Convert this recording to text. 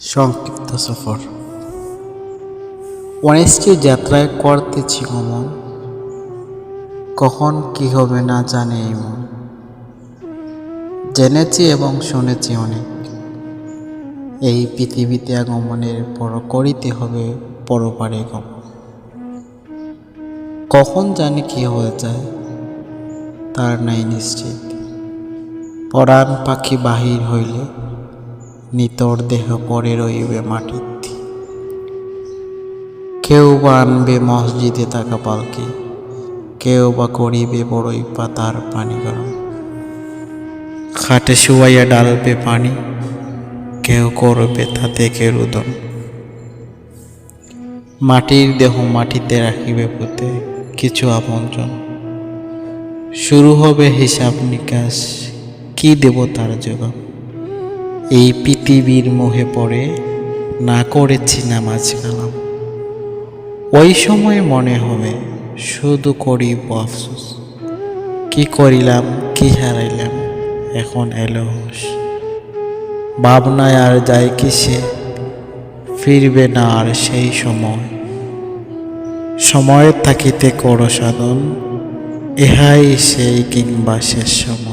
সংক্ষিপ্ত সফর। অনিশ্চিত যাত্রায় করতেছি গমন কখন কি হবে না জানে এই মন। জেনেছি এবং শুনেছি অনেক। এই পৃথিবীতে আগমনের পর করিতে হবে পরপারে গমন। কখন জানি কি হয়ে যায়, তার নাই নিশ্চিত। পরাণ পাখি বাহির হইলে নিতর দেহ পরে রইবে মাটিতে কেউ বা আনবে মসজিদে থাকা পালকি, কেউ বা করিবে বড়ই পাতার পানি গরম। খাটে শুয়াইয়া ডালবে পানি, কেউ করবে তাতে থেকে রুদন মাটির দেহ মাটিতে রাখিবে পুঁতে কিছু আপনজন। শুরু হবে হিসাব নিকাশ, কি দেব তার জবাব? এই পৃথিবীর মোহে পড়ে, না করেছি নামাজ কালাম। ওই সময় মনে হবে, শুধু করিব আফসোস। কি করিলাম, কি হারাইলাম, এখন এলো হুঁশ। ভাবনায় আর যায় কিসে, ফিরবে না আর সেই সময়। সময়ের থাকিতে করো সাধন, ইহাই সেই কিংবা শেষ সময়।